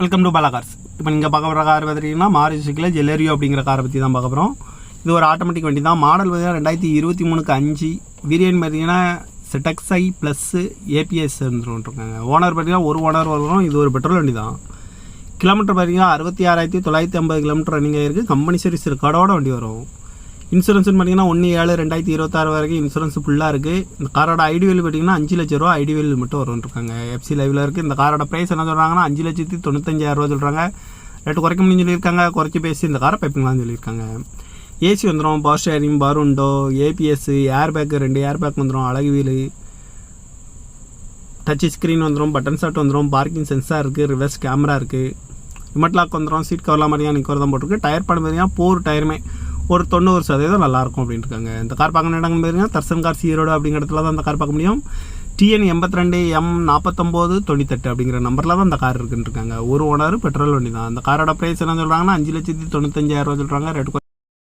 Welcome to Bala cars இப்போ நீங்கள் பார்க்க போகிற கார் பார்த்துட்டிங்கன்னா மாரி சுசுக்கியில் ஜெலரியோ அப்படிங்கிற காரை பற்றி தான் பார்க்க போகிறோம் இது ஒரு ஆட்டோமேட்டிக் வண்டி தான். மாடல் பார்த்தீங்கன்னா ரெண்டாயிரத்தி இருபத்தி மூணுக்கு அஞ்சு. வீரியன் பார்த்தீங்கன்னா செட்டக்ஸை ப்ளஸ்ஸு ஏபிஎஸ் இருந்துருக்காங்க. ஓனர் பார்த்தீங்கன்னா ஒரு ஓனர் வரும். இது ஒரு பெட்ரோல் வண்டி தான். கிலோமீட்டர் பார்த்தீங்கன்னா அறுபத்தி ஆறாயிரத்தி தொள்ளாயிரத்தி ஐம்பது கிலோமீட்டர் ரன்னிங் ஆயிருக்கு கம்பெனி சர்வீஸ் ரெக்கார்டோட வண்டி வரும். இன்சூரன்ஸ்னு பார்த்தீங்கன்னா ஒன்று ஏழு ரெண்டாயிரத்தி இருபத்தாறு வரைக்கும் இன்சூரன்ஸ் ஃபுல்லாக இருக்குது இந்த காரோட ஐடிவில் பார்த்தீங்கன்னா அஞ்சு லட்ச ரூபா ஐடிவில் மட்டும் வரும்னு இருக்காங்க. எஃப்சி லைவில் இருக்குது இந்த காரோட ப்ரைஸ் என்ன சொல்கிறாங்கன்னா அஞ்சு லட்சத்தி தொண்ணூத்தஞ்சாயிரம் ரூபா சொல்கிறாங்க ரேட்டு குறைக்க முடியும்னு சொல்லியிருக்காங்க. குறைச்சி பேசி இந்த காரை பைப்பிங்களான்னு சொல்லியிருக்காங்க. ஏசி வந்துடும் பவர் ஸ்டேரிங் பருண்டோ ஏபிஎஸ் ஏர் பேக்கு ரெண்டு ஏர் பேக் வந்துடும் அழகு வீலு. டச் ஸ்க்ரீன் வந்துடும் பட்டன் ஷாட் வந்துடும் பார்க்கிங் சென்சார் இருக்குது ரிவர்ஸ் கேமரா இருக்குது ரிமோட் லாக் வந்துடும் சீட் கவர்லாம் மாதிரியாக நிற்கிறதான் போட்டிருக்கு. டயர் படம் பார்த்தீங்கன்னா போர் டயருமே ஒரு தொண்ணூறு சதவீதம் நல்லாயிருக்கும் அப்படின்னு இருக்காங்க இந்த கார் பார்க்கணும் இடங்கள் பார்த்தீங்கன்னா தர்சன் கார் சீரோடு அப்படிங்கிற இடத்துல தான் அந்த கார் பார்க்க முடியும். டிஎன் எண்பத்தி ரெண்டு எம் நாற்பத்தொம்போது தொண்ணூத்தெட்டு அப்படிங்கிற நம்பரில் தான் அந்த கார் இருக்குன்னு இருக்காங்க ஒரு ஓனர் பெட்ரோல் வண்டி தான். அந்த காரோட ப்ரைஸ் என்ன சொல்கிறாங்கன்னா அஞ்சு லட்சத்தி தொண்ணூத்தஞ்சாயிரம் ரூபா சொல்கிறாங்க ரெட்